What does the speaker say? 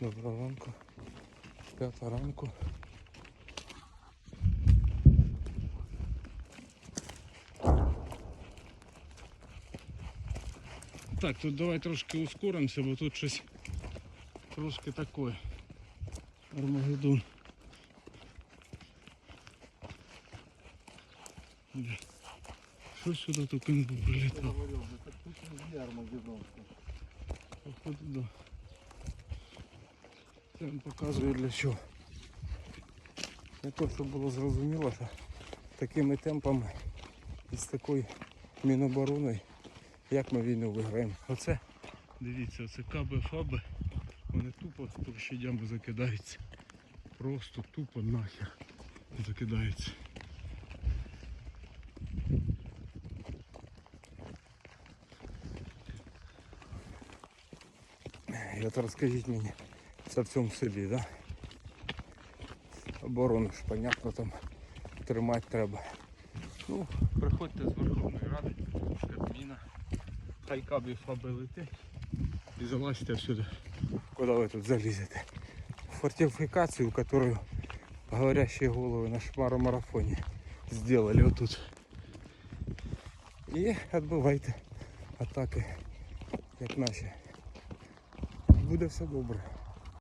Доброго ранку. П'ята ранку. Так, тут давай трошки ускоримося, бо тут щось трошки таке. Армагеддон. Що сюди тільки не прилітав? говорил, это тут не Армагеддонский. Походу, да. Це він показує для чого. Не то, щоб було зрозуміло, що такими темпами і з такою мінобороною, як ми війну виграємо. Оце, дивіться, оце каби фаби, вони тупо площадями закидаються. Просто тупо нахер закидаються. От розкажіть мені, це в цьому селі, да? Оборону ж, понятно, там тримати треба. Ну, приходьте з Верховної Ради, Кабміна. Хай кабі фаби летить. І залазьте сюди. Куди ви тут залізете? Фортифікацію, яку говорящие голови на шмаромарафоні сделали отут. І відбивайте атаки, як наші. Буде все добре.